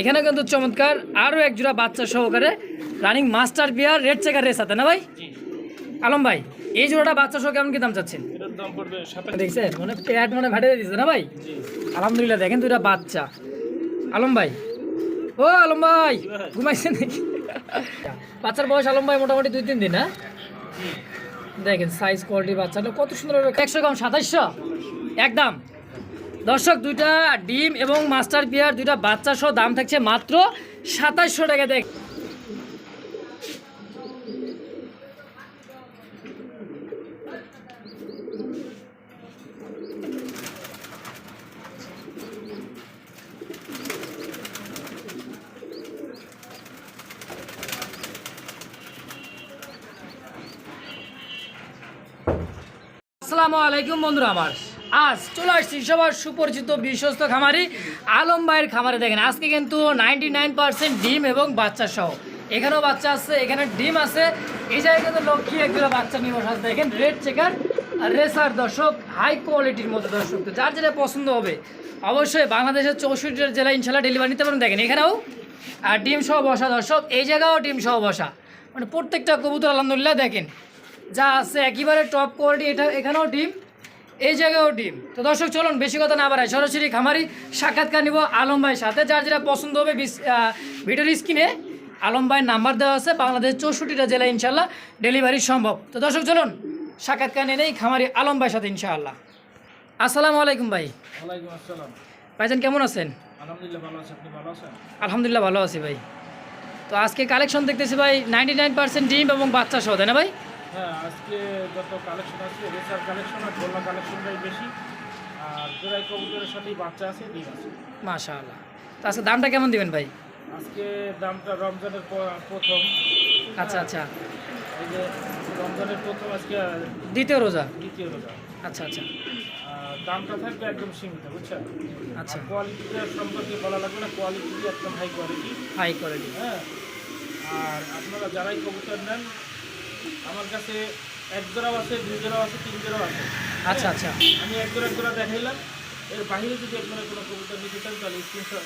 এখানে কিন্তু চমৎকার। আরও এক জোড়া বাচ্চা সহকারে রানিং মাস্টার বিয়ার রেড চেকার রেস আছে না ভাই? আলম ভাই এই জোড়াটা বাচ্চা সহ কেমন কি দাম চাচ্ছেন? দেখছেন? মানে পেট মানে দিচ্ছে না ভাই? আলহামদুলিল্লাহ দেখেন দুইটা বাচ্চা। আলম ভাই। ও আলম ভাই। ঘুমাইছেন নাকি? বাচ্চার বয়স আলম ভাই মোটামুটি দুই তিন দিন হ্যাঁ দেখেন সাইজ কোয়ালিটি বাচ্চাটা কত সুন্দর একশো গ্রাম সাতাইশশো? একদম। দর্শক, দুইটা ডিম এবং মাস্টার বিয়ার দুইটা বাচ্চা সহ দাম থাকছে মাত্র সাতাইশশো টাকা। দেখ। আসসালামু আলাইকুম বন্ধুরা আমার। আজ চলে আসছি সবার সুপরিচিত বিশ্বস্ত খামারি আলম ভাইয়ের খামারে। দেখেন, আজকে কিন্তু নাইনটি ডিম এবং বাচ্চা সহ। এখানেও বাচ্চা আছে, এখানে ডিম আছে। এই জায়গায় কিন্তু লক্ষ্মী একগুলো বাচ্চা নিয়ে বসে দেখেন রেড চেকার রেসার দর্শক হাই কোয়ালিটির মধ্যে দর্শক। তো যার যেটা পছন্দ হবে, অবশ্যই বাংলাদেশের চৌষট্টি জেলা ইনশাল্লাহ ডেলিভারি নিতে পারেন। দেখেন, এখানেও, আর ডিম সহ বসা দর্শক, এই জায়গাও ডিম সহ বসা। মানে প্রত্যেকটা কবুতর, আলহামদুলিল্লাহ, দেখেন, যা আছে, একেবারে টপ কোয়ালিটি এটা, এখানেও ডিম। এই জায়গায়ও ডিম। তো দর্শক চলুন বেশি কথা না বাড়ায়। সরাসরি খামারি সাক্ষাৎকার নিব আলম ভাইয়ের সাথে যার যেটা পছন্দ হবে ভিডিওর স্ক্রিনে আলম ভাইয়ের নাম্বার দেওয়া আছে। বাংলাদেশ চৌষট্টিটা জেলায় ইনশাল্লাহ ডেলিভারি সম্ভব। তো দর্শক চলুন সাক্ষাৎকার নিয়ে নেই খামারি আলম ভাইয়ের সাথে ইনশাআল্লাহ। আসসালামু আলাইকুম ভাই। ওয়ালাইকুম আসসালাম। ভাইজান কেমন আছেন? আলহামদুলিল্লাহ ভালো আছে। আপনি ভালো আছেন? আলহামদুলিল্লাহ ভালো আছি ভাই। তো আজকে কালেকশন দেখতেছি ভাই নাইনটি নাইন পার্সেন্ট ডিম এবং বাচ্চা সহ তাই না ভাই? হ্যাঁ আজকে যত কালেকশন আছে রেসার কালেকশন আর গোল্লা কালেকশনটাই বেশি। আর জোড়াই কবুতরের সাথেই বাচ্চা আছে ডিম আছে। মাশাআল্লাহ। তো আজকে দামটা কেমন দিবেন ভাই? আজকে দামটা রমজানের প্রথম। আচ্ছা আচ্ছা। এই যে রমজানের প্রথম আজকে দ্বিতীয় রোজা? দ্বিতীয় রোজা। আচ্ছা আচ্ছা। দামটা থাকবে একদম সীমিত বুঝছেন? আচ্ছা। কোয়ালিটিটা সম্পর্কে বলা লাগবে না কোয়ালিটি একদম হাই কোয়ালিটি হাই কোয়ালিটি হ্যাঁ। আর আপনারা যারাই কবুতর নেন আমার কাছে এক জোড়াও আছে দুই জোড়াও আছে তিন জোড়াও আছে। আচ্ছা আচ্ছা। আমি এক জোড়া এক জোড়া দেখাইলাম। এর বাইরে যদি আপনারা কোনো কবুতর নিতে চান তাহলে স্ক্রিনশট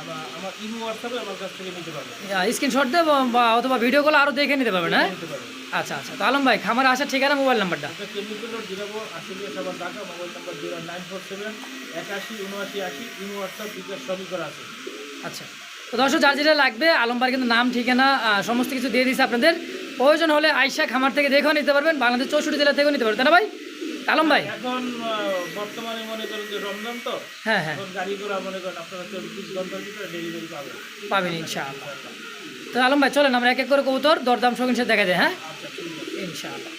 আমার ইমো হোয়াটসঅ্যাপে আমার কাছ থেকে নিতে পারবেন। স্ক্রিনশট দেব বা অথবা ভিডিও কল আরও দেখে নিতে পারবেন হ্যাঁ? আচ্ছা আচ্ছা। তো আলম ভাই খামার আসার ঠিকানা মোবাইল নাম্বারটা এটা chemical road Zirabo Ashulia Savar Dhaka mobile number zero nine four seven একাশি উনআশি আশি ইমো হোয়াটসঅ্যাপ বিকাশ সবই করা আছে। আচ্ছা। তো দর্শক যার যেটা লাগবে আলম ভাই কিন্তু নাম ঠিকানা সমস্ত কিছু দিয়ে দিয়েছে আপনাদের। প্রয়োজন হলে আইসা খামার থেকে দেখেও নিতে পারবেন বাংলাদেশ চৌষট্টি জেলা থেকেও নিতে পারবেন। না ভাই? আলম ভাই? এখন বর্তমানে মনে করেন যে রমজান তো হ্যাঁ হ্যাঁ। গাড়ি ঘোড়া মনে করেন আপনারা চব্বিশ ঘণ্টার ভিতরে ডেলিভারি পাবেন। পাবেন ইনশাআল্লাহ। তো আলম ভাই চলেন আমরা এক এক করে কবুতর দরদাম সঙ্গে সাথে দেখা যায় হ্যাঁ? আচ্ছা ইনশাআল্লাহ।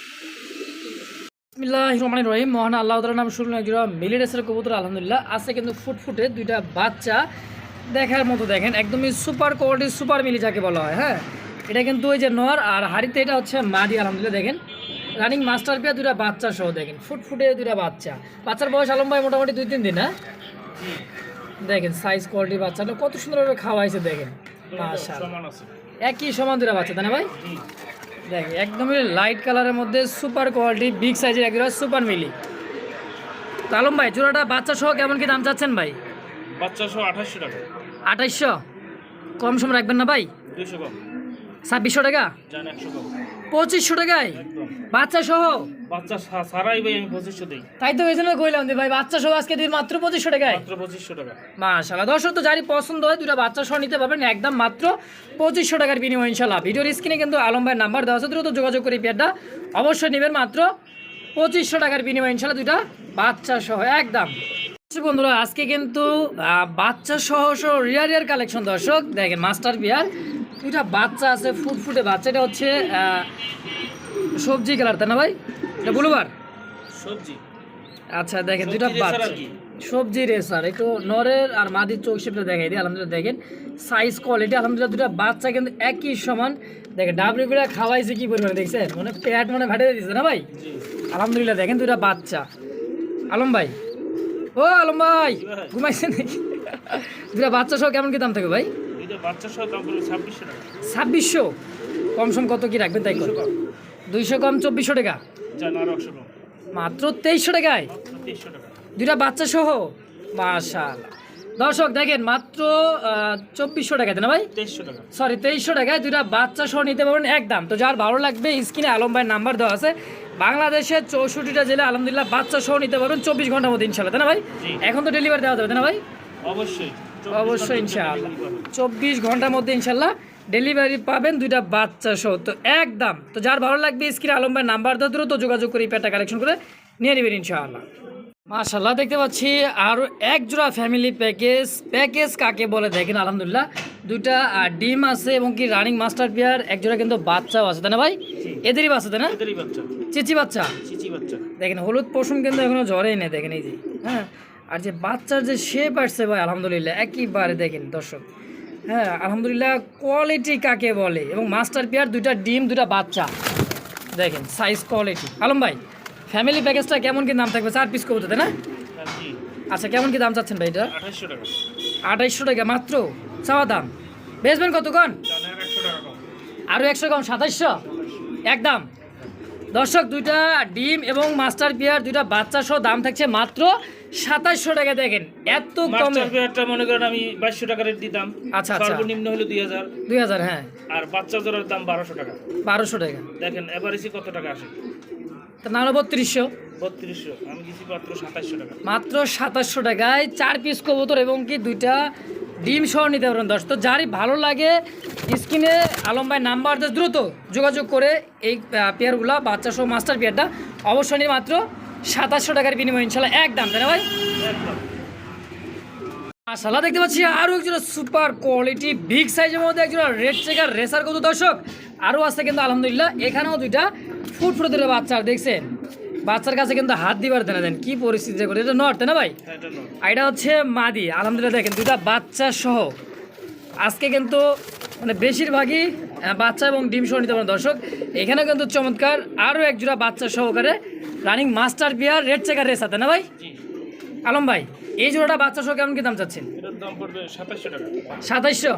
বিসমিল্লাহ রহমান রহিম মহান আল্লাহ তালার নাম শুরু একজন মিলিডেসের কবুতর আলহামদুলিল্লাহ। আছে কিন্তু ফুটফুটে দুইটা বাচ্চা দেখার মতো দেখেন একদমই সুপার কোয়ালিটির সুপার মিলি যাকে বলা হয় হ্যাঁ? এটা কিন্তু ওই যে নর আর হাড়িতে এটা হচ্ছে মাদি আলহামদুলিল্লাহ দেখেন। রানিং মাস্টার পেয়ে দুটা বাচ্চা সহ দেখেন। ফুটফুটে দুটা বাচ্চা। বাচ্চার বয়স আলম ভাই মোটামুটি দুই তিন দিন হ্যাঁ দেখেন সাইজ কোয়ালিটি বাচ্চাটা কত সুন্দরভাবে খাওয়াইছে দেখেন। একই সমান দুটা বাচ্চা তাই না ভাই? জি দেখ একদমই লাইট কালারের মধ্যে সুপার কোয়ালিটি বিগ সাইজের একজোড়া সুপার মিলি তো আলম ভাই জোড়াটা বাচ্চা সহ কেমন কি দাম চাচ্ছেন ভাই? বাচ্চা সহ আঠাশশো টাকা। আঠাইশশো কম সময় রাখবেন না ভাই? দুশো কম। ছাব্বিশশো টাকা? পঁচিশশো টাকায়? বাচ্চা সহ? বাচ্চা সারাই ভাই আমি পঁচিশশো দিই। তাই তো ওই জন্য কইলাম যে ভাই বাচ্চা সহ আজকে দিন মাত্র পঁচিশশো টাকায়। মাত্র পঁচিশশো টাকা। মাশাল্লাহ। দর্শক তো যারই পছন্দ হয় দুটা বাচ্চা সহ নিতে পারবেন একদম মাত্র পঁচিশশো টাকার বিনিময় ইনশাল্লাহ। ভিডিওর স্ক্রিনে কিন্তু আলম ভাইয়ের নাম্বার দেওয়া আছে দ্রুত যোগাযোগ করে পেয়ারটা অবশ্যই নেবেন মাত্র পঁচিশশো টাকার বিনিময় ইনশাল্লাহ দুইটা বাচ্চা সহ একদম। বন্ধুরা আজকে কিন্তু বাচ্চা সহ সহ রিয়ার রিয়ার কালেকশন দর্শক। দেখেন মাস্টার বিয়ার দুইটা বাচ্চা আছে ফুটফুটে বাচ্চা। এটা হচ্ছে সবজি কালার তাই না ভাই? এটা ব্লুবার? সবজি। আচ্ছা দেখেন দুইটা বাচ্চা? সবজি রেসার একটু নরের আর মাদির চোখ শেপটা দেখাই দিই আলহামদুলিল্লাহ দেখেন। সাইজ কোয়ালিটি আলহামদুলিল্লাহ দুটা বাচ্চা কিন্তু একই সমান। দেখেন ডাবলি করে খাওয়াইছে কি পরিমাণে দেখছেন? মানে পেট মানে ভাটে দিচ্ছে না ভাই? আলহামদুলিল্লাহ দেখেন দুটা বাচ্চা। আলম ভাই। ও আলম ভাই? ঘুমাইছেন নাকি? দুটা বাচ্চা সহ কেমন কি দাম থাকে ভাই? ছাব্বিশশো কম সম কত কি রাখবেন তাই দুইশো কম। চব্বিশশো টাকা? মাত্র তেইশশো টাকায়? দুইটা বাচ্চা সহ? মাশাল দর্শক দেখেন মাত্র চব্বিশশো টাকাতে না ভাই? সরি তেইশশো টাকায় দুইটা বাচ্চা সহ নিতে পারবেন একদম। তো যার ভালো লাগবে স্ক্রিনে আলম ভাইয়ের নাম্বার দেওয়া আছে। বাংলাদেশের চৌষট্টিটা জেলা আলহামদুলিল্লাহ বাচ্চা সহ নিতে পারবেন চব্বিশ ঘণ্টার মধ্যে ইনশাল্লাহ তাই না ভাই? এখন তো ডেলিভারি দেওয়া যাবে তাই না ভাই? অবশ্যই। অবশ্যই ইনশাআল্লাহ। চব্বিশ ঘণ্টার মধ্যে ইনশাল্লাহ ডেলিভারি পাবেন দুইটা বাচ্চা সহ। তো একদম। তো যার ভালো লাগবে স্ক্রিনে আলম ভাইয়ের নাম্বার দেওয়া দ্রুত যোগাযোগ করে এই প্যাটটা কালেকশন করে নিয়ে নেবেন ইনশাআল্লাহ। মাশাল্লাহ দেখতে পাচ্ছি আরও এক জোড়া ফ্যামিলি প্যাকেজ প্যাকেজ কাকে বলে দেখেন? আলহামদুলিল্লাহ দুইটা ডিম আছে এবং কি রানিং মাস্টার পেয়ার এক জোড়া কিন্তু বাচ্চাও আছে তাই না ভাই? এদেরই বাচ্চা তাই না? চিচি বাচ্চা? চিচি বাচ্চা। দেখেন হলুদ পশম কিন্তু এখনও জ্বরেই নেই দেখেন এই যে হ্যাঁ? আর যে বাচ্চার যে শেপ আসছে ভাই আলহামদুলিল্লাহ একইবারে দেখেন দর্শক। হ্যাঁ আলহামদুলিল্লাহ কোয়ালিটি কাকে বলে? এবং মাস্টার পেয়ার দুইটা ডিম দুইটা বাচ্চা। দেখেন সাইজ কোয়ালিটি আলম ভাই ফ্যামিলি প্যাকেজটা কেমন কি দাম থাকবে? চার পিস কবুতর তাই না? আচ্ছা কেমন কি দাম চাচ্ছেন ভাই এটা? টাকা। আঠাইশশো টাকা মাত্র? চাওয়া দাম। বেচবেন কতক্ষণ? আরও একশো কম। সাতাইশশো। একদম। দর্শক দুইটা ডিম এবং মাস্টার পিয়ার দুইটা বাচ্চা সহ দাম থাকছে মাত্র সাতাইশশো টাকা। দেখেন এত কমে। মাস্টার পেয়ারটা মনে করেন আমি বাইশশো টাকা রেট দিতাম আচ্ছা, আচ্ছা। সর্বনিম্ন হলো দুই হাজার। দুই হাজার হ্যাঁ। আর বাচ্চা জোড়ার দাম বারোশো টাকা। বারোশো টাকা। দেখেন এভারেজে কত টাকা আসে? নাহলে বত্রিশশো। বত্রিশশো। আমি দিছি মাত্র সাতাশশো টাকা। মাত্র সাতাশশো টাকায় চার পিস কবুতর এবং কি দুইটা ডিম সহ নিতে পারবেন দশ তো যারই ভালো লাগে, স্ক্রিনে আলম ভাই নাম্বার দ্রুত যোগাযোগ করে এই পেয়ারগুলো বাচ্চা সহ মাস্টার পেয়ারটা অবশ্যই নিয়ে মাত্র সাতাশশো টাকার বিনিময়, ইনশাল্লাহ একদম তাই না ভাই? মাশাল্লাহ দেখতে পাচ্ছি আরও একজন সুপার কোয়ালিটি, বিগ সাইজের মধ্যে একজন রেড চেকার রেসার কত দর্শক? আরও আছে কিন্তু, আলহামদুলিল্লাহ, এখানেও দুইটা ফুট ফুটে বাচ্চা, দেখছেন? বাচ্চার কাছে কিন্তু হাত দিবার দেনা দেন। কি পরিস্থিতি করে এটা নর্থ না ভাই? হ্যাঁ, এটা হচ্ছে মাদি। আলহামদুলিল্লাহ দেখেন দুইটা বাচ্চা সহ। আজকে কিন্তু মানে বেশিরভাগই বাচ্চা এবং ডিম সহ নিতে পারেন। দর্শক এখানে কিন্তু চমৎকার আরও এক জোড়া বাচ্চা সহকারে রানিং মাস্টার বিয়ার রেড চেকার রেস আছে না ভাই? আলম ভাই এই জোড়াটা বাচ্চা সহ কেমন কি দাম চাচ্ছেন? দাম পড়বে সাতাশশো টাকা। সাতাইশশো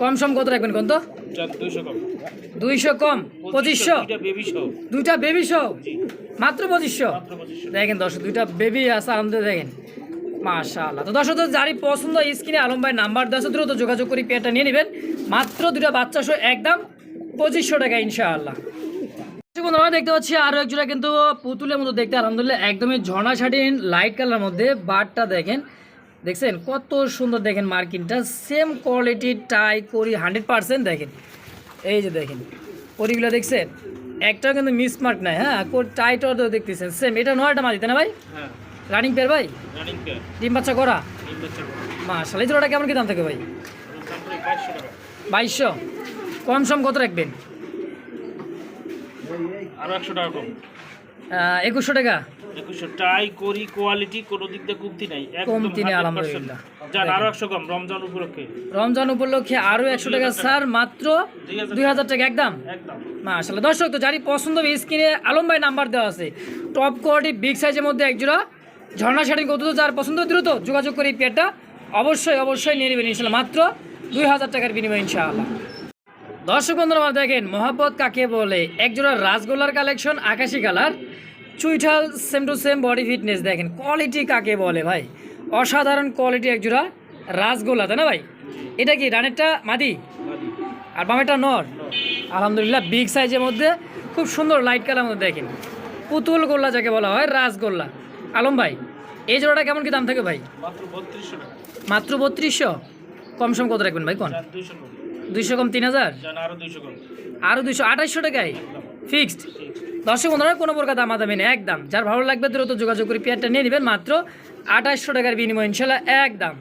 কম সম কত রাখবেন কোন তো? চার দুইশো কম। দুইশো কম পঁচিশশো দুইটা বেবি জি। মাত্র পঁচিশশো? দেখেন দর্শক দুইটা বেবি আছে আলহামদুলিল্লাহ দেখেন। মাশাআল্লাহ। তো দর্শক যারই পছন্দ স্ক্রিনে আলম ভাই নাম্বার দেওয়া দ্রুত যোগাযোগ করে পেয়ারটা নিয়ে নেবেন। মাত্র দুইটা বাচ্চা সহ একদম পঁচিশশো টাকা ইনশাআল্লাহ। বন্ধুরা দেখতে পাচ্ছি আরও এক জোড়া কিন্তু পুতুলের মতো দেখতে আলহামদুলিল্লাহ একদমই ঝর্ণা শাটিন লাইট কালার মধ্যে বারটা দেখেন। দেখছেন কত সুন্দর দেখেন মার্কিনটা। সেম কোয়ালিটি টাই করি হান্ড্রেড পার্সেন্ট দেখেন। এই যে দেখেন করিগুলো দেখছেন? একটাও কিন্তু মিস মিসমার্ক নাই হ্যাঁ? টাইটও দেখতেছেন সেম এটা নয়টা মাদিতে না ভাই? হ্যাঁ। রানিং পেয়ার ভাই? ডিম বাচ্চা করা? তিন বছর মা শালি জোড়াটা কেমন কি দাম থাকে ভাই? বাইশশো। কম সম কত রাখবেন? আরও একশো টাকা একুশশো টাকা? একুশশো টাই করি কোয়ালিটি কোনো দিক দিয়ে কমতি নাই কমতি নেই, আলহামদুলিল্লাহ। যান আরও একশো কম রমজান উপলক্ষে। রমজান উপলক্ষে আরও একশো টাকা স্যার মাত্র দুই হাজার টাকা একদম? একদম। মাশাল্লাহ দর্শক তো যারই পছন্দ হবে স্ক্রিনে আলম ভাই নাম্বার দেওয়া আছে। টপ কোয়ালিটি বিগ সাইজের মধ্যে একজোড়া ঝর্ণা শাড়ি কত যার পছন্দ দ্রুত যোগাযোগ করে এই পেয়ারটা অবশ্যই অবশ্যই নিয়ে নেবেন ইনশাল্লাহ মাত্র দুই হাজার টাকার বিনিময় ইনশাআল্লাহ। দর্শক বন্ধুরা দেখেন মহাব্বত কাকে বলে? একজোড়া রাসগোল্লার কালেকশন আকাশি colour চুইঠাল same to same body fitness দেখেন। কোয়ালিটি কাকে বলে ভাই? অসাধারণ কোয়ালিটি একজোড়া রাসগোল্লা তাই না ভাই? এটা কি রানেরটা মাদি। আর বামেটা নর? আলহামদুলিল্লাহ বিগ সাইজের মধ্যে খুব সুন্দর লাইট কালার মধ্যে দেখেন। পুতুল গোল্লা যাকে বলা হয় রাসগোল্লা। আলম ভাই এই জোড়াটা কেমন কি দাম থাকে ভাই? মাত্র বত্রিশশো কম সম কত রাখবেন ভাই কোন? দুইশো কম। তিন হাজার? আরও দুইশো কম। আরও দুইশো আঠাইশশো টাকায়? ফিক্সড দর্শক বন্ধুরা কোনো প্রকার দামাদামি নেই একদম। যার ভালো লাগবে দ্রুত যোগাযোগ করে পেয়ারটা নিয়ে নেবেন মাত্র আঠাশশো টাকার বিনিময় ইনশাল্লাহ একদম।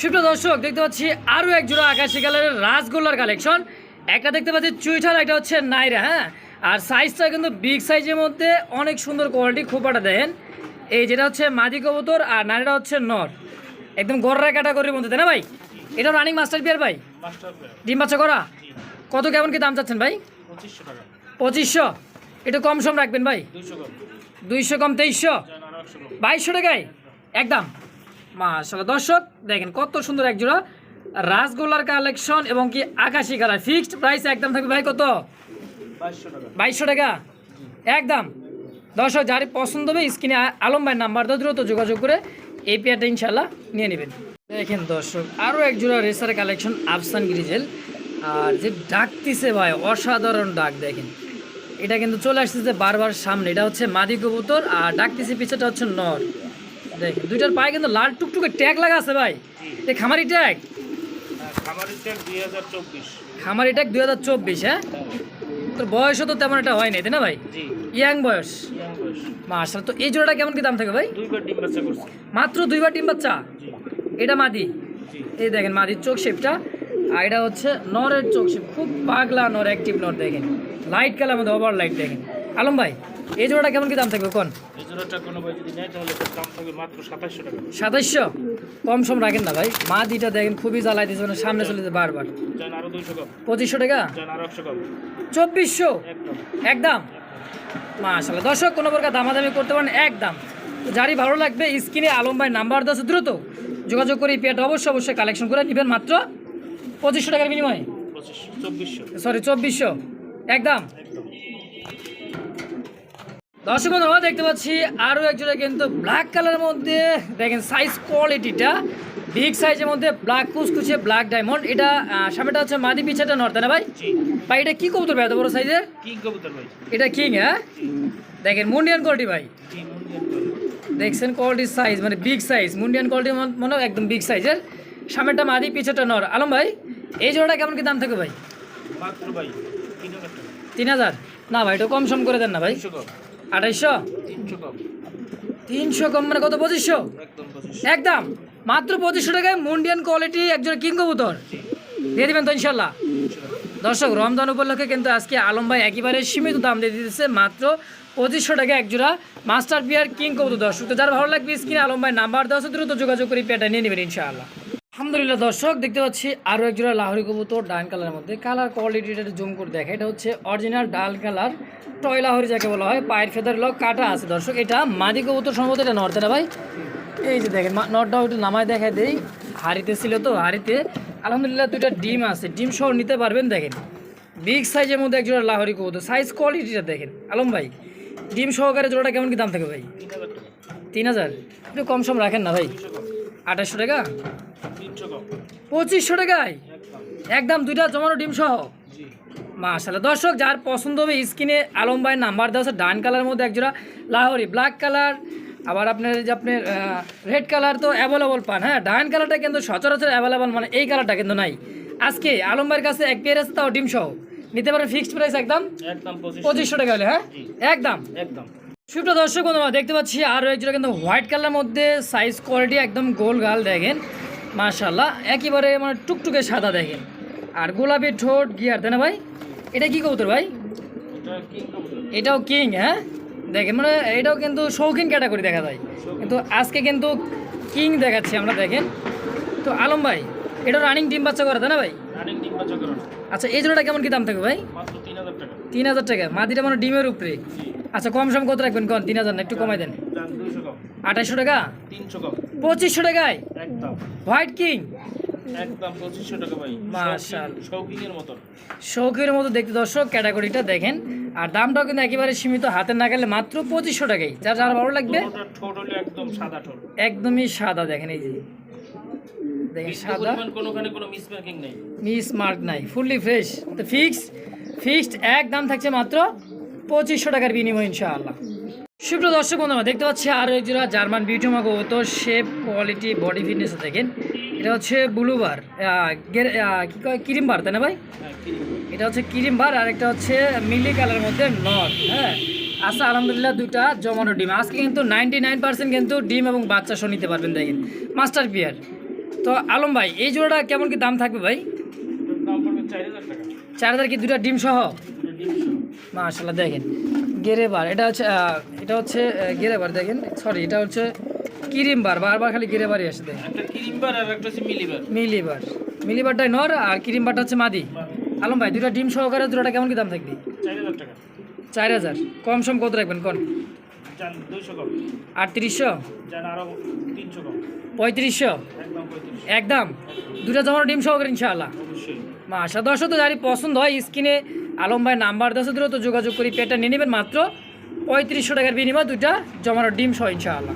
সুপ্রিয় দর্শক দেখতে পাচ্ছি আরও এক জোড়া আকাশি কালারের রাসগোল্লার কালেকশন। একটা দেখতে পাচ্ছি চুইঠাল একটা হচ্ছে নাইরা হ্যাঁ? আর সাইজটা কিন্তু বিগ সাইজের মধ্যে অনেক সুন্দর কোয়ালিটি খোপাটা দেন এই যেটা হচ্ছে মাদি কবুতর আর নারীটা হচ্ছে নর। একদম গররা ক্যাটাগরির মধ্যে তাই না ভাই? এটা রানিং মাস্টার বিয়ার ভাই? ডিম বাচ্চা করা? কত কেমন কি দাম চাচ্ছেন ভাই? পঁচিশশো টাকা। পঁচিশশো? একটু কম সম রাখবেন ভাই। দুইশো কম। তেইশশো? বাইশশো টাকায়? একদম। মাশাল্লাহ দর্শক দেখেন কত সুন্দর এক জোড়া রাসগোল্লার কালেকশন এবং কি আকাশি কালার। ফিক্সড প্রাইস একদম থাকবে ভাই কত? বাইশশো টাকা। একদম। দর্শক যারই পছন্দ হবে স্ক্রিনে আলম ভাইয়ের নাম্বার দাও দ্রুত যোগাযোগ করে এই পেয়ারটা ইনশাল্লাহ নিয়ে নেবেন। দেখেন দর্শক আরও এক জোড়া রেসার কালেকশন আফসান গ্রিজেল আর যে ডাকতিছে ভাই অসাধারণ ডাক দেখেন। এটা কিন্তু চলে আসতেছে বারবার সামনে। এটা হচ্ছে মাদি কবুতর আর ডাকতিছে পিছটা হচ্ছে নর। দেখেন দুইটার পায়ে কিন্তু লাল টুকটুকে ট্যাগ লাগা আছে ভাই। এই খামারি ট্যাগ? খামারের ট্যাগ দুই হাজার চব্বিশ। খামারি ট্যাগ দুই হাজার চব্বিশ হ্যাঁ? তোর বয়সও তো তেমন একটা হয় নাই তাই না ভাই? ইয়াং বয়স। ইয়াং বয়স। মার্শাল তো এই জোড়াটা কেমন কি দাম থাকে ভাই? দুইবার ডিম বাচ্চা করছে। মাত্র দুইবার ডিম বাচ্চা? এটা মাদি? এই দেখেন মাদির চোখ শেপটা আর এটা হচ্ছে নরের চোখ শেপ খুব পাগলা নর অ্যাক্টিভ নর দেখেন। লাইট কালার মধ্যে ওভার লাইট দেখেন। আলম ভাই এই জোড়াটা কেমন কি দাম থাকবে কোন? এই জোড়াটা কোনো ভাই যদি নেয় তাহলে দাম থাকবে মাত্র সাতাশশো টাকা। সাতাইশশো? কম সম রাখেন না ভাই। মাদিটা দেখেন খুবই জ্বালাই দিচ্ছে মানে সামনে চলে যেতে বারবার। যান আরও দুইশো কম। পঁচিশশো টাকা? যান আরও একশো কম। চব্বিশশো? একদম। একদম? মাশাল্লাহ দর্শক কোনো প্রকার দামাদামি করতে পারেন একদম। যারই ভালো লাগবে স্ক্রিনে আলম ভাই নাম্বার দশ দ্রুত যোগাযোগ করে পেয়ারটা অবশ্যই অবশ্যই কালেকশন করে নেবেন মাত্র পঁচিশশো টাকার বিনিময়ে। সরি চব্বিশশো। একদম। দর্শক বন্ধু দেখতে পাচ্ছি আরও একজোড়া কিন্তু ব্ল্যাক কালারের মধ্যে দেখেন সাইজ কোয়ালিটিটা বিগ সাইজের মধ্যে ব্ল্যাক কুচকুচে ব্ল্যাক ডায়মন্ড এটা সামনেটা হচ্ছে মাদি পিছাটা নর্থ না ভাই? ভাই এটা কি কবুতর ভাই এত বড় সাইজের কি কবুতর ভাই। এটা কিং হ্যাঁ? দেখেন মুন্ডিয়ান কোয়ালিটি ভাই। দেখছেন কোয়ালিটির সাইজ মানে বিগ সাইজ মুন্ডিয়ান কোয়ালিটি মানে একদম বিগ সাইজের সামনেটা মাদি পিছাটা নর আলম ভাই এই জোড়াটা কেমন কি দাম থাকে ভাই? মাত্র ভাই। তিন হাজার? না ভাই এটা কম সম করে দেন না ভাই। আঠাইশশো তিনশো কম। মানে কত পঁচিশশো? একদম মাত্র পঁচিশশো টাকায় মুন্ডিয়ান কোয়ালিটি একজন কিং কবুতর দিয়ে দিবেন তো ইনশাল্লাহ। দর্শক রমজান উপলক্ষে কিন্তু আজকে আলম ভাই একেবারে সীমিত দাম দিয়ে দিতেছে মাত্র পঁচিশশো টাকা একজোড়া মাস্টার পিয়ার কিং কবুতর দর্শক তো যার ভালো লাগবে স্ক্রিনে আলম ভাই নাম্বার দেওয়া আছে দ্রুত যোগাযোগ করে পেটা নিয়ে নেবেন ইনশাআল্লাহ। আলহামদুলিল্লাহ দর্শক, দেখতে পাচ্ছি আরও একজোড়া লাহোরি কবুতর ডান কালারের মধ্যে। কালার কোয়ালিটিটা জুম করে দেখে। এটা হচ্ছে অরিজিনাল ডাল কালার টয় লাহোরি যাকে বলা হয়, পায়ের ফেদার লক কাটা আছে। দর্শক, এটা মাদি কবুতর সম্ভবত এটা নর্থ না ভাই? এই যে দেখেন নটটাও একটু নামায় দেখা দেই। হাড়িতে ছিল তো, হাড়িতে। আলহামদুলিল্লাহ দুইটা ডিম আছে। ডিম সহ নিতে পারবেন, দেখেন। বিগ সাইজের মধ্যে একজোড়া লাহোরি কবুতর। সাইজ কোয়ালিটিটা দেখেন। আলম ভাই, ডিম সহকারে জোড়াটা কেমন কি দাম থাকে ভাই? তিন হাজার। একটু কম সম রাখেন না ভাই। আঠাশশো টাকা? পঁচিশশো টাকায়? একদম দুইটা জমানো ডিম সহ? মাশাল্লাহ দর্শক যার পছন্দ হবে স্ক্রিনে আলম ভাইয়ের নাম্বার দেওয়া আছে ডান কালারের মধ্যে একজোড়া লাহোরি ব্ল্যাক কালার আবার আপনার যে আপনার রেড কালার তো অ্যাভেলেবল পান। হ্যাঁ ডান কালারটা কিন্তু সচরাচর অ্যাভেলেবল মানে এই কালারটা কিন্তু নাই। আজকে আলম ভাইয়ের কাছে এক পেয়ার আছে তাও ডিম সহ। নিতে পারেন ফিক্সড প্রাইস একদম একদম পঁচিশশো। পঁচিশশো টাকা হলে হ্যাঁ? একদম। একদম। সুপ্রিয় দর্শক বন্ধুরা দেখতে পাচ্ছি আরও একজোড়া কিন্তু হোয়াইট কালারের মধ্যে সাইজ কোয়ালিটি একদম গোল গাল দেখেন। মাশাল্লাহ একেবারে মানে টুকটুকে সাদা দেখেন। আর গোলাপি ঠোঁট গিয়ার তাই না ভাই? এটা কি কবুতর ভাই? এটাও কিং হ্যাঁ? দেখেন মানে এটাও কিন্তু শৌখিন ক্যাটাগরি দেখা যায়। কিন্তু আজকে কিন্তু কিং দেখাচ্ছি আমরা দেখেন। তো আলম ভাই এটা রানিং টিম বাচ্চা করে তাই না ভাই? আচ্ছা এই জোড়াটা কেমন কি দাম থাকবে ভাই? তিন হাজার টাকা। মাদিটা মানে ডিমের উপরে। আচ্ছা কম সম কত রাখবেন কন? তিন হাজার না একটু কমাই দেন। আঠাশশো টাকা? পঁচিশশো টাকায়? একদম। White king? একদম পঁচিশশো টাকা ভাই। মাশাআল্লাহ। শৌকিংয়ের মতন। শৌকের মতো দেখতে দর্শক ক্যাটাগরিটা দেখেন। আর দামটাও কিন্তু একেবারে সীমিত হাতে না গেলে মাত্র পঁচিশশো টাকাই। যার যার ভালো লাগবে? ঠোঁট হলো একদম সাদা ঠোঁট। একদমই সাদা দেখেন এই যে। দেখেন সাদা। কোনোখানে কোনো নেই। মিস মার্ক নাই ফুললি ফ্রেশ। তো ফিক্স ফিক্সড এক দাম থাকছে মাত্র পঁচিশশো টাকার বিনিময় ইনশাআল্লাহ। সুপ্র দর্শক বন্ধুরা দেখতে পাচ্ছি আরও এক জোড়া জার্মান বিউটিমা তো শেপ কোয়ালিটি বডি ফিটনেস দেখেন। এটা হচ্ছে ব্লুবার কি কয় ক্রিম বার তাই না ভাই? হ্যাঁ এটা হচ্ছে ক্রিম বার আর একটা হচ্ছে মিলি কালারের মধ্যে নট হ্যাঁ? আচ্ছা আলহামদুলিল্লাহ দুটা জমানো ডিম। আজকে কিন্তু নাইনটি নাইন পার্সেন্ট কিন্তু ডিম এবং বাচ্চা সহ নিতে পারবেন দেখেন। মাস্টার পিয়ার তো আলম ভাই এই জোড়াটা কেমন কি দাম থাকবে ভাই? চার হাজার কি দুটা ডিম সহ? এটা ডিম সহ। মাশাল্লাহ দেখেন। গেরেবার এটা হচ্ছে এটা হচ্ছে গেরেবার দেখেন সরি এটা হচ্ছে ক্রিম বার বারবার খালি গেরেবারই আসে দেখেন। একটা ক্রিমবার আর একটা হচ্ছে মিলিবার। মিলিবার। মিলিবারটাই নর আর ক্রিম বারটা হচ্ছে মাদি। আলম ভাই দুটা ডিম সহকারে দুটা কেমন কি দাম থাকবে? চার হাজার কম সম কত রাখবেন কোন? আটত্রিশশো? পঁয়ত্রিশশো? একদম দুটা জমানো ডিম সহকারে ইনশাআল্লাহ। মাসা দর্শক তো যারই পছন্দ হয় স্ক্রিনে আলম ভাই নাম্বার দশ দিলেও তো যোগাযোগ করি পেটটা নিয়ে নেবেন। মাত্র পঁয়ত্রিশশো টাকার বিনিময় দুটা জমানো ডিম সহ ইনশাআল্লাহ।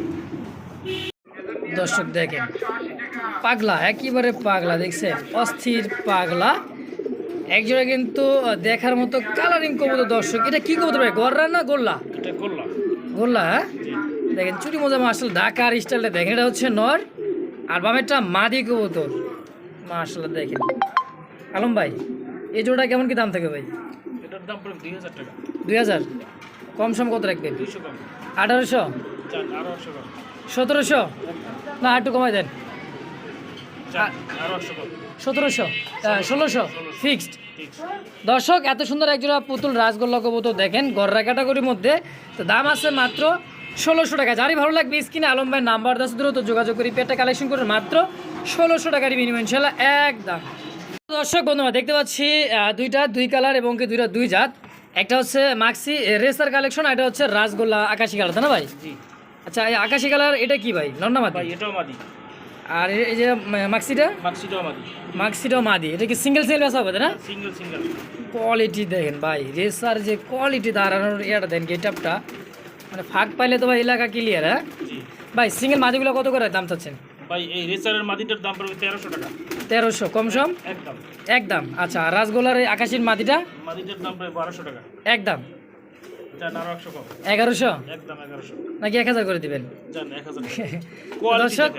দর্শক দেখেন পাগলা একেবারে পাগলা দেখছে অস্থির পাগলা। একজোড়া কিন্তু দেখার মতো কালারিং কবুতর দর্শক। এটা কি কবুতর ভাই গররা না গোল্লা? গোল্লা। হ্যাঁ? দেখেন চুরি মজা মার্শাল ঢাকার স্টাইলটা দেখেন। এটা হচ্ছে নর আর বামেরটা মাদি কবুতর। মার্শাল দেখেন। আলম ভাই এই জোড়া কেমন কি দাম থাকে ভাই? এটার দাম পড়বে দুই হাজার টাকা। দুই হাজার? কম সম কত রাখবেন? দুইশো কম। আঠারোশো? চান আরও একশো কম। সতেরোশো? না একটু কমাই দেন। সতেরোশো? ষোলোশো। ফিক্সড? দর্শক এত সুন্দর একজোড়া পুতুল রাজগোল্লা কবুতর দেখেন গররা ক্যাটাগরির মধ্যে। তো দাম আছে মাত্র ষোলোশো টাকা। যারই ভালো লাগবে স্ক্রিনে আলম ভাই নাম্বার দশ দ্রুত যোগাযোগ করি পেটটা কালেকশন করে মাত্র ষোলোশো টাকার বিনিময় ইনশাল্লাহ একদম। দর্শক বন্ধুরা দেখতে পাচ্ছি দুইটা দুই কালার এবং কি দুইটা দুই জাত। একটা হচ্ছে মাক্সি রেসার কালেকশন এটা হচ্ছে রাসগোল্লা আকাশি কালার তাই না ভাই? আচ্ছা এই আকাশি কালার এটা কি ভাই? নন্নামাদি ভাই এটাও মাদি। আর এই- যে মাক্সিটা মাক্সিটাও মাদি। মাক্সিটাও মাদি। এটা কি সিঙ্গেল সিঙ্গেল বেসা হবে না? সিঙ্গেল সিঙ্গেল কোয়ালিটি দেখেন ভাই রেসার যে কোয়ালিটি দাঁড়ানোর ইয়াটা দেন গেটআপটা মানে ফাঁক পাইলে তো ভাই এলাকা ক্লিয়ার হ্যাঁ? ভাই সিঙ্গেল মাদিগুলো কত করে দাম চাচ্ছেন? ভাই এই রেসারের মাদিটার দাম পড়বে তেরোশো টাকা। তেরোশো কম সম একদম। একদম। আচ্ছা রাসগোলার এই আকাশির মাদিটা মাদিটার দাম পড়বে বারোশো টাকা। একদম। এগারোশো? নাকি এক হাজার করে দিবেন? দর্শক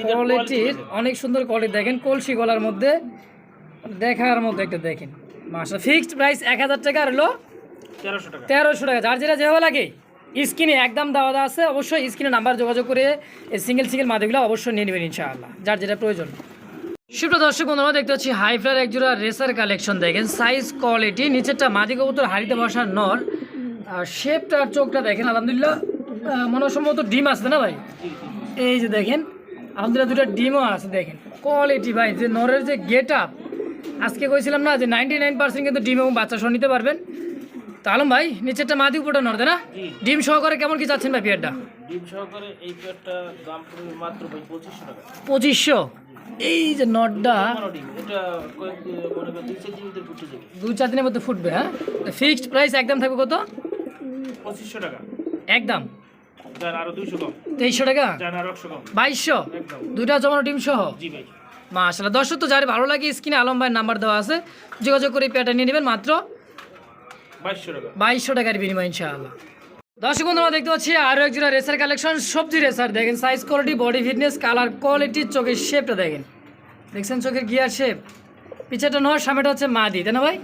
কোয়ালিটির অনেক সুন্দর কোয়ালিটি দেখেন কলসি গলার মধ্যে দেখার মধ্যে একটা দেখেন। মাসা ফিক্সড প্রাইস এক হাজার টাকা আর হলো তেরোশো টাকা। তেরোশো টাকা। যার যেটা যেভাবে লাগে স্ক্রিনে একদম দেওয়া দেওয়া আছে অবশ্যই স্ক্রিনে নাম্বার যোগাযোগ করে এই সিঙ্গেল সিঙ্গেল মাদুগুলো অবশ্যই নিয়ে নেবেন ইনশাআল্লাহ যার যেটা প্রয়োজন। সুপ্র দর্শক বন্ধুরা দেখতে পাচ্ছি হাইফ্লার একজোড়া রেসার কালেকশন। দেখেন সাইজ কোয়ালিটি নিচেরটা মাদি কবুতর হাড়িতে বসার নর। আর শেপটা আর চোখটা দেখেন আলহামদুলিল্লাহ মনে সম্ভবত ডিম আসছে না ভাই? এই যে দেখেন আলহামদুলিল্লাহ দুটো ডিমও আছে দেখেন। কোয়ালিটি ভাই যে নরের যে গেট আপ আজকে কইছিলাম না যে নাইনটি নাইন পার্সেন্ট কিন্তু ডিম এবং বাচ্চা সহ নিতে পারবেন। তো আলম ভাই নিচেরটা মাদি উপরটা নর তাই না? ডিম সহকারে কেমন কি চাচ্ছেন ভাই পিয়ারটা? ডিম সহকারে এই প্লেটটা দাম মাত্র ভাই পঁচিশশো টাকা। পঁচিশশো। এই যে নটটা। দুই চার দিনের মধ্যে ফুটবে হ্যাঁ? ফিক্সড প্রাইস একদম থাকবে কত? পঁচিশশো টাকা। একদম। তেইশশো টাকা? বাইশশো? দুইটা জমানো সহ? দর্শক তো যার ভালো লাগে স্ক্রিনে আলম ভাইয়ের নাম্বার দেওয়া আছে যোগাযোগ করে পেটা নিয়ে নেবেন মাত্র বাইশশো টাকা। বাইশশো টাকার বিনিময় ইনশাআল্লাহ। দর্শক বন্ধুরা দেখতে পাচ্ছি আরও এক জোড়া রেসার কালেকশন সবজি রেসার দেখেন size quality body fitness colour quality চোখের শেপটা দেখেন। দেখছেন চোখের গিয়ার শেপ পিছেটা নয় সামনেটা হচ্ছে মাদি তাই না ভাই?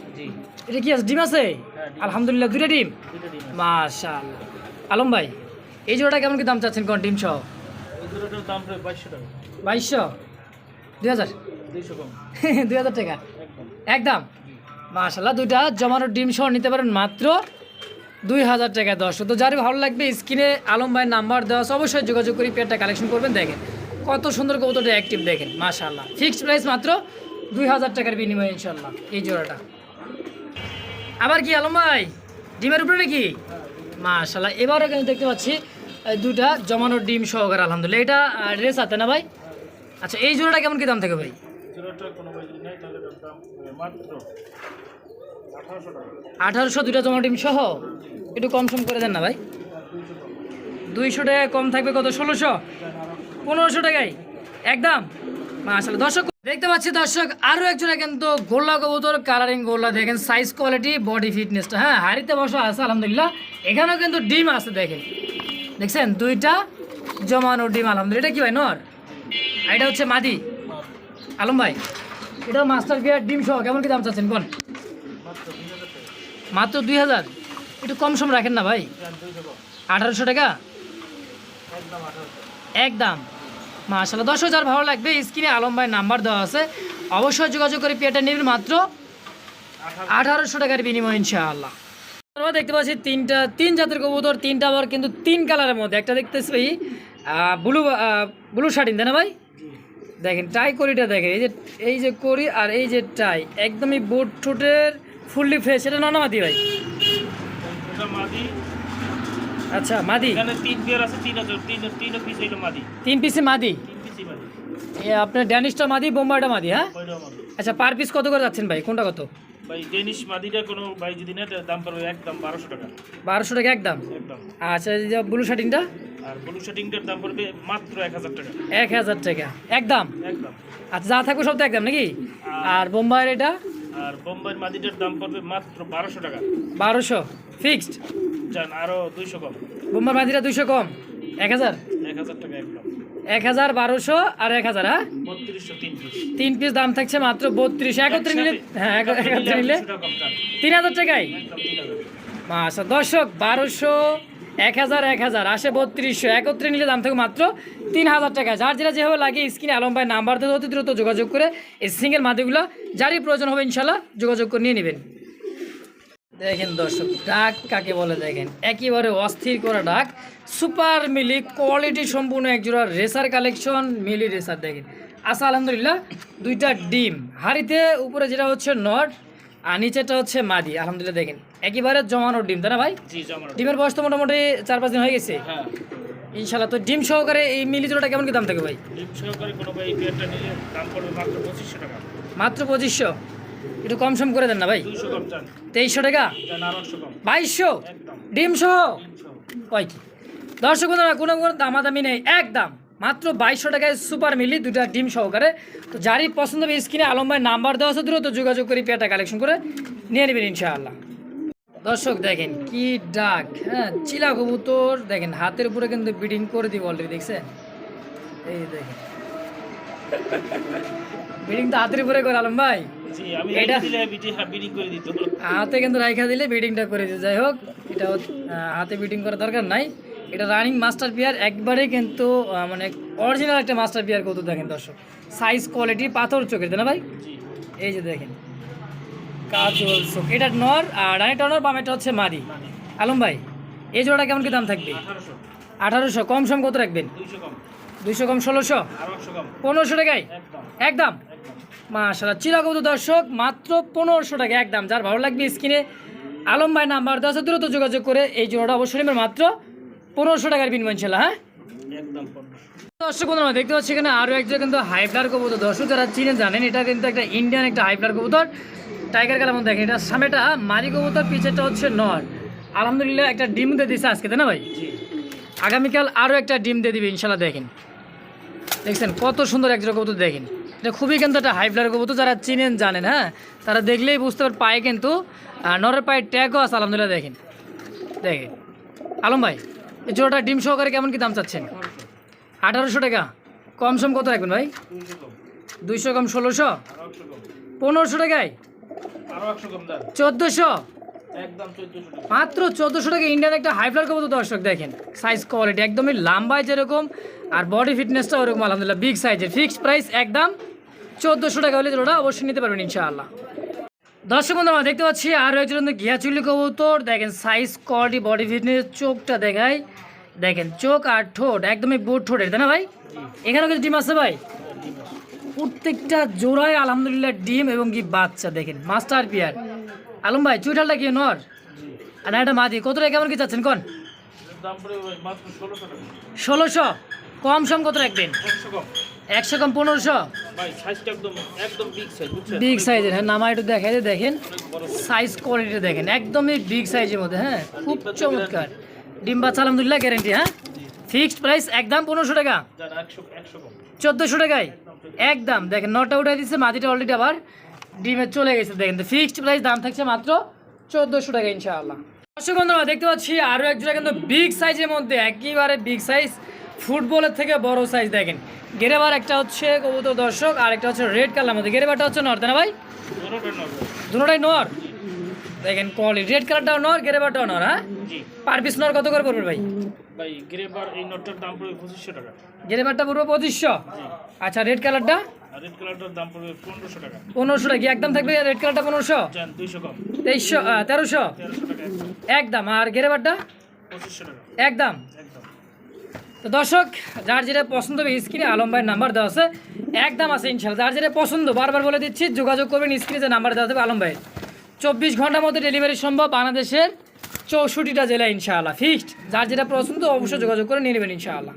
এটা কি আছে ডিম আছে? আলহামদুলিল্লাহ দুইটা ডিম? দুটো ডিম মাশাআল্লাহ। আলম ভাই এই জোড়াটা কেমন কি দাম চাচ্ছেন কোন ডিম সহ? দাম বাইশশো দুই হাজার? দুই হাজার টাকা? একদম। একদম? মাশাল্লাহ দুইটা জমানো ডিম সহ নিতে পারেন মাত্র দুই হাজার টাকা দশ তো যার ভালো লাগবে স্ক্রিনে আলম ভাইয়ের নাম্বার দেওয়া আছে, অবশ্যই যোগাযোগ করে পেয়ারটা কালেকশন করবেন। দেখেন, কত সুন্দর কবুতরটা অ্যাক্টিভ দেখেন মাশাল্লাহ ফিক্সড প্রাইস মাত্র দুই হাজার টাকার বিনিময়ে ইনশাল্লাহ এই জোড়াটা। আবার কি আলম ভাই? ডিমের উপরে নাকি? মাশাল্লাহ এবারও কিন্তু দেখতে পাচ্ছি দুটা জমানো ডিম সহকারে, আলহামদুলিল্লাহ। এটা রেস আছে না ভাই? আচ্ছা এই জোড়াটা কেমন কি দাম থাকে ভাই? আঠারোশো দুইটা জমা ডিম সহ? একটু কম সম করে দেন না ভাই। দুইশো টাকা কম থাকবে কত? ষোলোশো? পনেরোশো টাকায়? একদম? আসলে দর্শক, দেখতে পাচ্ছি দর্শক আরও একজনে কিন্তু গোল্লা কবুতর কালারিং গোল্লা। দেখেন সাইজ কোয়ালিটি বডি ফিটনেসটা হ্যাঁ হাড়িতে বসা আছে, আলহামদুলিল্লাহ। এখানেও কিন্তু ডিম আছে, দেখেন। দেখছেন? দুইটা জমানো ডিম, আলহামদুলিল্লাহ। এটা কি ভাই, নর? এটা হচ্ছে মাদি? আলম ভাই এটা মাস্টার গিয়ার ডিম সহ। কেমন কি দাম চাচ্ছেন? কোন মাত্র দুই হাজার? একটু কম সম রাখেন না ভাই। আঠারোশো টাকা? একদম। মাশাল্লাহ দশ হাজার ভালো লাগবে। স্ক্রিনে আলম ভাই নাম্বার দেওয়া আছে। অবশ্যই যোগাযোগ করে পেটা নেবেন মাত্র আঠারোশো টাকার বিনিময় ইনশাআল্লাহ। আমরা দেখতে পাচ্ছি তিনটা, তিন জাতের কবুতর, তিনটা আবার কিন্তু তিন কালারের মধ্যে। একটা দেখতেছি ভাই ব্লু ব্লু শার্টিন তাই না ভাই? দেখেন, টাই করিটা দেখেন। এই যে এই যে করি আর এই যে টাই, একদমই বুট ঠোঁটের ফুললি ফ্রেশ এটা ননামাতি ভাই? আচ্ছা মাদি? তিন পেয়ার আছে তিন হাজার তিন তিন পিস হইল মাদি। তিন পিসে মাদি? মাদি। এ আপনার ড্যানিশটা মাদি বোম্বাইটা মাদি হ্যাঁ? আচ্ছা পার পিস কত করে যাচ্ছেন ভাই? কোনটা কত? ভাই ডেনিশ মাদিটা কোনো ভাই যদি তার দাম পড়বে একদম বারোশো টাকা। বারোশো টাকা একদম? একদম। আচ্ছা ব্লু শার্টিংটা আর ব্লু শার্টিংটার দাম পড়বে মাত্র এক হাজার টাকা। এক হাজার টাকা। একদম? একদম। আচ্ছা যা থাকবে সব তো একদম নাকি? আর বোম্বাইয়ের এটা আর বোম্বাইয়ের মাদিটার দাম পড়বে মাত্র বারোশো টাকা। বারোশো? ফিক্সড যান আরও দুইশো কম। বোম্বাই মাদিরা দুশো কম? এক হাজার? এক হাজার টাকা একদম। এক হাজার বারোশো আর এক হাজার হ্যাঁ? তিন পিস। দাম থাকছে মাত্র বত্রিশ একত্রে নিলে হ্যাঁ একত্রে নিলে তিন হাজার টাকায়? আচ্ছা দর্শক বারোশো এক হাজার এক হাজার আসে বত্রিশশো। একত্রে নিলে দাম থাকে মাত্র তিন হাজার টাকা যার যেটা যেভাবে লাগে স্ক্রিনে আলম ভাই নাম্বার দিয়ে অতি দ্রুত যোগাযোগ করে এই সিঙ্গেল মাদিগুলো যারই প্রয়োজন হবে ইনশাল্লাহ যোগাযোগ করে নিয়ে নেবেন। দেখেন দর্শক ডাক কাকে বলে দেখেন? একেবারে অস্থির করা ডাক। সুপার মিলি কোয়ালিটি সম্পূর্ণ একজোড়া রেসার কালেকশন মিলি রেসার দেখেন। আচ্ছা আলহামদুলিল্লাহ দুইটা ডিম। হাড়িতে উপরে যেটা হচ্ছে নট আর নিচেটা হচ্ছে মাদি। আলহামদুলিল্লাহ দেখেন একেবারে জমানোর ডিম তাই না ভাই? ডিমের বয়স তো মোটামুটি চার পাঁচ দিন হয়ে গেছে। হ্যাঁ। ইনশাল্লাহ তো ডিম সহকারে এই মিলি জোড়াটা কেমন কি দাম থাকে ভাই? ডিম সহকারে কোনো ভাই দাম পড়বে মাত্র পঁচিশশো টাকা। মাত্র পঁচিশশো। একটু কম সম করে দেন না ভাই। তেইশশো টাকা? বাইশশো? ডিম সহ? কয় কি? দর্শক বন্ধুরা কোনো কোনো দামাদামি নেই একদম। মাত্র বাইশশো টাকায় সুপার মিলি দুটা ডিম সহকারে। তো যারই পছন্দ হবে স্ক্রিনে আলম ভাই নাম্বার দেওয়া আছে দ্রুত যোগাযোগ করে পেয়ারটা কালেকশন করে নিয়ে নেবেন ইনশাআল্লাহ। দর্শক দেখেন কি ডাক হ্যাঁ? চিলা কবুতর দেখেন হাতের উপরে কিন্তু বিডিং করে দিব অলরেডি দেখছেন? এই দেখেন। বিডিং তো হাতের উপরে করে আলম ভাই দিত। হাতে কিন্তু রাইখা দিলে বিডিংটা করে দিতে। যাই হোক এটা হাতে বিডিং করার দরকার নাই। এটা রানিং মাস্টার পিয়ার একবারে কিন্তু মানে অরিজিনাল একটা মাস্টার পিয়ার কত দেখেন দর্শক। সাইজ কোয়ালিটি পাথর চোখের না ভাই? এই যে দেখেন। কাজল চোখ। এটা নর আর রানিটা নর বামেটা হচ্ছে মানে আলম ভাই এই জোড়াটা কেমন কি দাম থাকবে? আঠারোশো। কম সম কত রাখবেন? দুইশো কম। ষোলোশো? পনেরোশো টাকায়? একদম? মাশাল্লাহ চিরাগত দর্শক মাত্র পনেরোশো টাকা একদম যার ভালো লাগবে স্ক্রিনে আলম ভাই নাম্বার দেওয়া দ্রুত যোগাযোগ করে এই জোড়াটা অবশ্যই নেবেন। মাত্র পনেরোশো টাকার বিনিময় ইনশাল্লাহ হ্যাঁ? একদম দর্শক বন্ধুরা দেখতে পাচ্ছি এখানে আরও একজন কিন্তু হাইফ্লার কবুতর। দর্শক যারা চিনে জানেন এটা কিন্তু একটা ইন্ডিয়ান একটা হাইফ্লার কবুতর। টাইগার কালার মধ্যে দেখেন এটা সামনেটা মারি কবুতর পিছেরটা হচ্ছে নর। আলহামদুলিল্লাহ একটা ডিম দিয়ে দিছে আজকে তাই না ভাই? আগামীকাল আরও একটা ডিম দিয়ে দিবে ইনশাল্লাহ দেখেন। দেখছেন কত সুন্দর একজন কবুতর দেখেন। এটা খুবই কিন্তু একটা হাইফ্লার কবুতর যারা চিনেন, জানেন হ্যাঁ? তারা দেখলেই বুঝতে পারে পায়ে কিন্তু নরের পায়ে ট্যাগও আছে, আলহামদুলিল্লাহ দেখেন। দেখেন আলম ভাই, এই জোড়াটা ডিম সহকারে কেমন কি দাম চাচ্ছেন? আঠারোশো টাকা। কম সম কত রাখবেন ভাই? দুইশো কম ষোলোশো? পনেরোশো টাকায়? চোদ্দশো? মাত্র চোদ্দোশো টাকা ইন্ডিয়ান একটা হাই হাইফ্লার কবুতর দর্শক, দেখেন। সাইজ কোয়ালিটি একদমই লাম্বায় যেরকম, আর বডি ফিটনেসটা ওরকম, আলহামদুলিল্লাহ বিগ সাইজের ফিক্সড প্রাইস একদম চোদ্দোশো টাকা হলে ওটা অবশ্যই নিতে পারবেন ইনশাআল্লাহ। দর্শক বন্ধু আমরা দেখতে পাচ্ছি আরও একজন ঘিয়া চুলি কবুতর। দেখেন সাইজ কোয়ালিটি বডি ফিটনেস চোখটা দেখায় দেখেন চোখ আর ঠোঁট একদমই বুট ঠোঁটের তাই না ভাই? এখানেও কিছু ডিম আছে ভাই? প্রত্যেকটা জোড়ায় আলহামদুলিল্লাহ ডিম এবং কি বাচ্চা দেখেন মাস্টার পিয়ার আলম ভাই চুইটালটা কি নর? আর না এটা মাদি কত টাকা কেমন কি চাচ্ছেন কোন? ষোলোশো কম সম কত রাখবেন? একশো কম পনেরোশো? বিগ সাইজের হ্যাঁ নামা একটু দেখাই দেখেন। সাইজ কোয়ালিটি দেখেন একদমই বিগ সাইজের মধ্যে হ্যাঁ খুব চমৎকার। ডিম বাচ্চা আলহামদুলিল্লাহ গ্যারেন্টি হ্যাঁ? ফিক্সড প্রাইস একদম পনেরোশো টাকা। চোদ্দোশো টাকায়? একদম দেখেন নটা উঠাই দিচ্ছে মাটিটা অলরেডি আবার ডিমে চলে গেছে দেখেন। ফিক্সড প্রাইস দাম থাকছে মাত্র চোদ্দোশো টাকা ইনশাআল্লাহ। দর্শক বন্ধুরা দেখতে পাচ্ছি আরও এক জোড়া কিন্তু বিগ সাইজের মধ্যে একেবারে বিগ সাইজ ফুটবলের থেকে বড় সাইজ দেখেন। গেরেবার একটা হচ্ছে কবুতর দর্শক আর একটা হচ্ছে রেড কালার মধ্যে। গেরেবারটা হচ্ছে নর তাই না ভাই? দুটোটা দুটোটাই নর? দেখেন কোয়ালিটি রেড কালারটাও নর গেরেবারটাও নর হ্যাঁ? পার পিস নর কত করে পড়বে ভাই? ভাই গ্রেবার এই নটটার দাম পড়বে পঁচিশশো টাকা। গেরেবারটা পড়বে পঁচিশশো? আচ্ছা রেড কালারটা? আর রেড কালারটার দাম পড়বে পনেরোশো টাকা। পনেরোশো টাকা একদম থাকবে রেড কালারটা পনেরোশো? দুইশো কম। তেইশশো আহ, তেরোশো? একদম। একদম। আর গেরেবারটা পঁচিশশো টাকা। একদম। একদম। তো দর্শক, যার যেটা পছন্দ হবে স্ক্রিনে আলম ভাইয়ের নাম্বার দেওয়া আছে। একদম আছে ইনশাল্লাহ যার যেটা পছন্দ, বারবার বলে দিচ্ছি, যোগাযোগ করবেন স্ক্রিনে যে নাম্বার দেওয়া হবে আলম ভাইয়ের চব্বিশ ঘণ্টার মধ্যে ডেলিভারি সম্ভব বাংলাদেশের চৌষট্টিটা জেলা ইনশাআল্লাহ। ফিক্সড যার যেটা পছন্দ, অবশ্যই যোগাযোগ করে নিয়ে নেবেন ইনশাআল্লাহ।